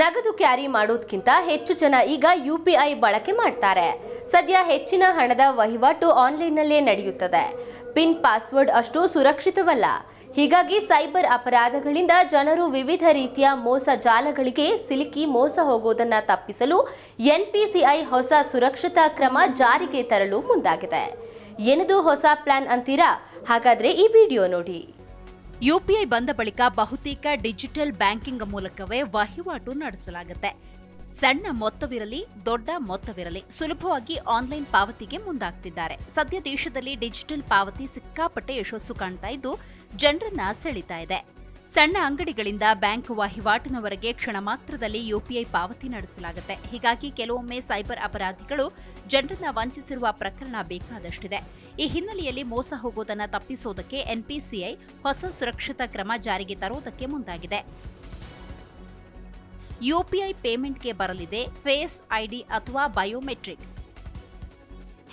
ನಗದು ಕ್ಯಾರಿ ಮಾಡೋದಕ್ಕಿಂತ ಹೆಚ್ಚು ಜನ ಈಗ ಯುಪಿಐ ಬಳಕೆ ಮಾಡ್ತಾರೆ. ಸದ್ಯ ಹೆಚ್ಚಿನ ಹಣದ ವಹಿವಾಟು ಆನ್ಲೈನ್ನಲ್ಲೇ ನಡೆಯುತ್ತದೆ. ಪಿನ್ ಪಾಸ್ವರ್ಡ್ ಅಷ್ಟು ಸುರಕ್ಷಿತವಲ್ಲ. ಹೀಗಾಗಿ ಸೈಬರ್ ಅಪರಾಧಗಳಿಂದ ಜನರು ವಿವಿಧ ರೀತಿಯ ಮೋಸ ಜಾಲಗಳಿಗೆ ಸಿಲುಕಿ ಮೋಸ ಹೋಗೋದನ್ನು ತಪ್ಪಿಸಲು ಎನ್ಪಿಸಿಐ ಹೊಸ ಸುರಕ್ಷತಾ ಕ್ರಮ ಜಾರಿಗೆ ತರಲು ಮುಂದಾಗಿದೆ. ಏನದು ಹೊಸ ಪ್ಲಾನ್ ಅಂತೀರಾ? ಹಾಗಾದರೆ ಈ ವಿಡಿಯೋ ನೋಡಿ. ಯುಪಿಐ ಬಂದ ಬಳಿಕ ಬಹುತೇಕ ಡಿಜಿಟಲ್ ಬ್ಯಾಂಕಿಂಗ್ ಮೂಲಕವೇ ವಹಿವಾಟು ನಡೆಸಲಾಗುತ್ತೆ. ಸಣ್ಣ ಮೊತ್ತವಿರಲಿ, ದೊಡ್ಡ ಮೊತ್ತವಿರಲಿ ಸುಲಭವಾಗಿ ಆನ್ಲೈನ್ ಪಾವತಿಗೆ ಮುಂದಾಗ್ತಿದ್ದಾರೆ. ಸದ್ಯ ದೇಶದಲ್ಲಿ ಡಿಜಿಟಲ್ ಪಾವತಿ ಸಿಕ್ಕಾಪಟ್ಟೆ ಯಶಸ್ಸು ಕಾಣ್ತಾ ಇದ್ದು, ಜನರನ್ನ ಸೆಳೀತಾ ಇದೆ. ಸಣ್ಣ ಅಂಗಡಿಗಳಿಂದ ಬ್ಯಾಂಕ್ ವಹಿವಾಟಿನವರೆಗೆ ಕ್ಷಣ ಮಾತ್ರದಲ್ಲಿ ಯುಪಿಐ ಪಾವತಿ ನಡೆಸಲಾಗುತ್ತೆ. ಹೀಗಾಗಿ ಕೆಲವೊಮ್ಮೆ ಸೈಬರ್ ಅಪರಾಧಿಗಳು ಜನರನ್ನ ವಂಚಿಸಿರುವ ಪ್ರಕರಣ ಬೇಕಾದಷ್ಟಿದೆ. ಈ ಹಿನ್ನೆಲೆಯಲ್ಲಿ ಮೋಸ ಹೋಗೋದನ್ನ ತಪ್ಪಿಸೋದಕ್ಕೆ ಎನ್ಪಿಸಿಐ ಹೊಸ ಸುರಕ್ಷತಾ ಕ್ರಮ ಜಾರಿಗೆ ತರೋದಕ್ಕೆ ಮುಂದಾಗಿದೆ. ಯುಪಿಐ ಪೇಮೆಂಟ್ಗೆ ಬರಲಿದೆ, ಫೇಸ್ ಐಡಿ ಅಥವಾ ಬಯೋಮೆಟ್ರಿಕ್.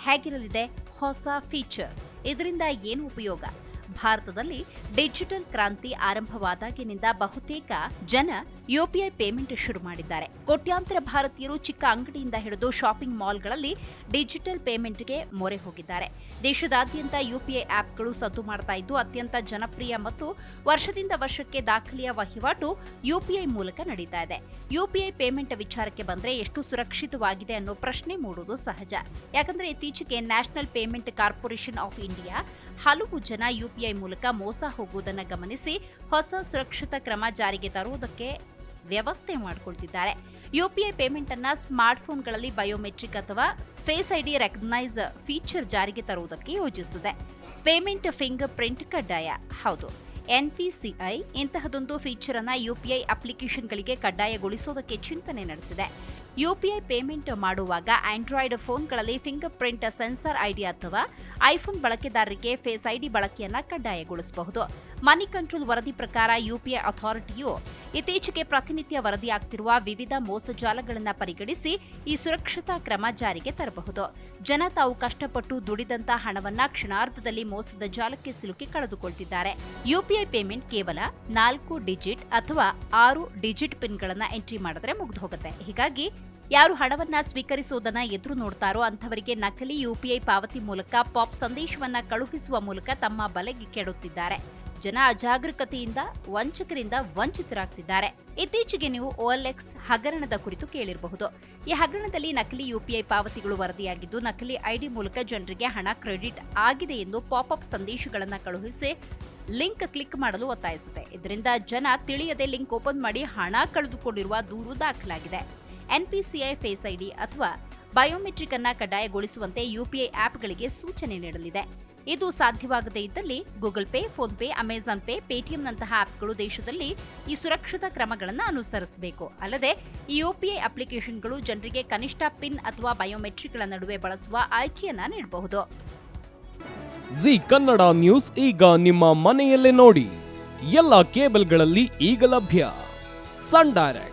ಹೇಗಿರಲಿದೆ? ಹೊಸ ಫೀಚರ್. ಇದರಿಂದ ಏನು ಉಪಯೋಗ? ಭಾರತದಲ್ಲಿ ಡಿಜಿಟಲ್ ಕ್ರಾಂತಿ ಆರಂಭವಾದಾಗಿನಿಂದ ಬಹುತೇಕ ಜನ ಯುಪಿಐ ಪೇಮೆಂಟ್ ಶುರು ಮಾಡಿದ್ದಾರೆ. ಕೋಟ್ಯಾಂತರ ಭಾರತೀಯರು ಚಿಕ್ಕ ಅಂಗಡಿಯಿಂದ ಹಿಡಿದು ಶಾಪಿಂಗ್ ಮಾಲ್ಗಳಲ್ಲಿ ಡಿಜಿಟಲ್ ಪೇಮೆಂಟ್ಗೆ ಮೊರೆ ಹೋಗಿದ್ದಾರೆ. ದೇಶದಾದ್ಯಂತ ಯುಪಿಐ ಆಪ್ಗಳು ಸದ್ದು ಮಾಡ್ತಾ ಇದ್ದು ಅತ್ಯಂತ ಜನಪ್ರಿಯ ಮತ್ತು ವರ್ಷದಿಂದ ವರ್ಷಕ್ಕೆ ದಾಖಲೆಯ ವಹಿವಾಟು ಯುಪಿಐ ಮೂಲಕ ನಡೀತಾ ಇದೆ. ಯುಪಿಐ ಪೇಮೆಂಟ್ ವಿಚಾರಕ್ಕೆ ಬಂದರೆ ಎಷ್ಟು ಸುರಕ್ಷಿತವಾಗಿದೆ ಅನ್ನೋ ಪ್ರಶ್ನೆ ಮೂಡುವುದು ಸಹಜ. ಯಾಕಂದ್ರೆ ಇತ್ತೀಚೆಗೆ National Payment Corporation of India ಹಲವು ಜನ ಯುಪಿಐ ಮೂಲಕ ಮೋಸ ಹೋಗುವುದನ್ನು ಗಮನಿಸಿ ಹೊಸ ಸುರಕ್ಷತಾ ಕ್ರಮ ಜಾರಿಗೆ ತರುವುದಕ್ಕೆ ವ್ಯವಸ್ಥೆ ಮಾಡಿಕೊಳ್ತಿದ್ದಾರೆ. ಯುಪಿಐ ಪೇಮೆಂಟ್ ಅನ್ನ ಸ್ಮಾರ್ಟ್ಫೋನ್ಗಳಲ್ಲಿ ಬಯೋಮೆಟ್ರಿಕ್ ಅಥವಾ ಫೇಸ್ ಐಡಿ ರೆಕಗ್ನೈಸ್ ಫೀಚರ್ ಜಾರಿಗೆ ತರುವುದಕ್ಕೆ ಯೋಜಿಸಿದೆ. ಪೇಮೆಂಟ್ ಫಿಂಗರ್ ಪ್ರಿಂಟ್ ಕಡ್ಡಾಯ. ಹೌದು ಎನ್ಪಿಸಿಐ ಇಂತಹದೊಂದು ಫೀಚರ್ ಅನ್ನ ಯುಪಿಐ ಅಪ್ಲಿಕೇಶನ್ಗಳಿಗೆ ಕಡ್ಡಾಯಗೊಳಿಸೋದಕ್ಕೆ ಚಿಂತನೆ ನಡೆಸಿದೆ. ಯುಪಿಐ ಪೇಮೆಂಟ್ ಮಾಡುವಾಗ ಆಂಡ್ರಾಯ್ಡ್ ಫೋನ್ಗಳಲ್ಲಿ ಫಿಂಗರ್ ಪ್ರಿಂಟ್ ಸೆನ್ಸರ್ ಐಡಿ ಅಥವಾ ಐಫೋನ್ ಬಳಕೆದಾರರಿಗೆ ಫೇಸ್ ಐಡಿ ಬಳಕೆಯನ್ನು ಕಡ್ಡಾಯಗೊಳಿಸಬಹುದು. ಮನಿ ಕಂಟ್ರೋಲ್ ವರದಿ ಪ್ರಕಾರ ಯುಪಿಐ ಅಥಾರಿಟಿಯು ಇತ್ತೀಚೆಗೆ ಪ್ರತಿನಿತ್ಯ ವರದಿಯಾಗ್ತಿರುವ ವಿವಿಧ ಮೋಸ ಜಾಲಗಳನ್ನು ಪರಿಗಣಿಸಿ ಈ ಸುರಕ್ಷತಾ ಕ್ರಮ ಜಾರಿಗೆ ತರಬಹುದು. ಜನ ತಾವು ಕಷ್ಟಪಟ್ಟು ದುಡಿದಂತ ಹಣವನ್ನ ಕ್ಷಣಾರ್ಧದಲ್ಲಿ ಮೋಸದ ಜಾಲಕ್ಕೆ ಸಿಲುಕಿ ಕಳೆದುಕೊಳ್ತಿದ್ದಾರೆ. ಯುಪಿಐ ಪೇಮೆಂಟ್ ಕೇವಲ ನಾಲ್ಕು ಡಿಜಿಟ್ ಅಥವಾ ಆರು ಡಿಜಿಟ್ ಪಿನ್ಗಳನ್ನು ಎಂಟ್ರಿ ಮಾಡಿದ್ರೆ ಮುಗಿದು ಹೋಗುತ್ತೆ ಹೀಗಾಗಿ ಯಾರು ಹಣವನ್ನ ಸ್ವೀಕರಿಸುವುದನ್ನ ಎದುರು ನೋಡ್ತಾರೋ ಅಂಥವರಿಗೆ ನಕಲಿ ಯುಪಿಐ ಪಾವತಿ ಮೂಲಕ ಪಾಪ್ ಸಂದೇಶವನ್ನ ಕಳುಹಿಸುವ ಮೂಲಕ ತಮ್ಮ ಬಲೆಗೆ ಕೆಡುತ್ತಿದ್ದಾರೆ. ಜನ ಅಜಾಗರೂಕತೆಯಿಂದ, ವಂಚಕರಿಂದ ವಂಚಿತರಾಗ್ತಿದ್ದಾರೆ. ಇತ್ತೀಚೆಗೆ ನೀವು ಓಎಲ್ಎಕ್ಸ್ ಹಗರಣದ ಕುರಿತು ಕೇಳಿರಬಹುದು. ಈ ಹಗರಣದಲ್ಲಿ ನಕಲಿ ಯುಪಿಐ ಪಾವತಿಗಳು ವರದಿಯಾಗಿದ್ದು, ನಕಲಿ ಐಡಿ ಮೂಲಕ ಜನರಿಗೆ ಹಣ ಕ್ರೆಡಿಟ್ ಆಗಿದೆ ಎಂದು ಪಾಪ್ಅಪ್ ಸಂದೇಶಗಳನ್ನು ಕಳುಹಿಸಿ ಲಿಂಕ್ ಕ್ಲಿಕ್ ಮಾಡಲು ಒತ್ತಾಯಿಸಿದೆ ಇದರಿಂದ ಜನ ತಿಳಿಯದೆ ಲಿಂಕ್ ಓಪನ್ ಮಾಡಿ ಹಣ ಕಳೆದುಕೊಂಡಿರುವ ದೂರು ದಾಖಲಾಗಿದೆ. ಎನ್ಪಿಸಿಐ ಫೇಸ್ ಐಡಿ ಅಥವಾ ಬಯೋಮೆಟ್ರಿಕ್ ಅನ್ನ ಕಡ್ಡಾಯಗೊಳಿಸುವಂತೆ ಯುಪಿಐ ಆಪ್ಗಳಿಗೆ ಸೂಚನೆ ನೀಡಲಿದೆ. ಇದು ಸಾಧ್ಯವಾಗದೇ ಇದ್ದಲ್ಲಿ Google Pay, PhonePe, Amazon Pay, ಪೇಟಿಎಂನಂತಹ ಆಪ್ಗಳು ದೇಶದಲ್ಲಿ ಈ ಸುರಕ್ಷತಾ ಕ್ರಮಗಳನ್ನು ಅನುಸರಿಸಬೇಕು. ಅಲ್ಲದೆ ಈ ಯುಪಿಐ ಅಪ್ಲಿಕೇಶನ್ಗಳು ಜನರಿಗೆ ಕನಿಷ್ಠ ಪಿನ್ ಅಥವಾ ಬಯೋಮೆಟ್ರಿಕ್ಗಳ ನಡುವೆ ಬಳಸುವ ಆಯ್ಕೆಯನ್ನ ನೀಡಬಹುದು. ಜಿ ಕನ್ನಡ ನ್ಯೂಸ್ ಈಗ ನಿಮ್ಮ ಮನೆಯಲ್ಲೇ ನೋಡಿ. ಎಲ್ಲ ಕೇಬಲ್ಗಳಲ್ಲಿ ಈಗ ಲಭ್ಯ. Sun Direct.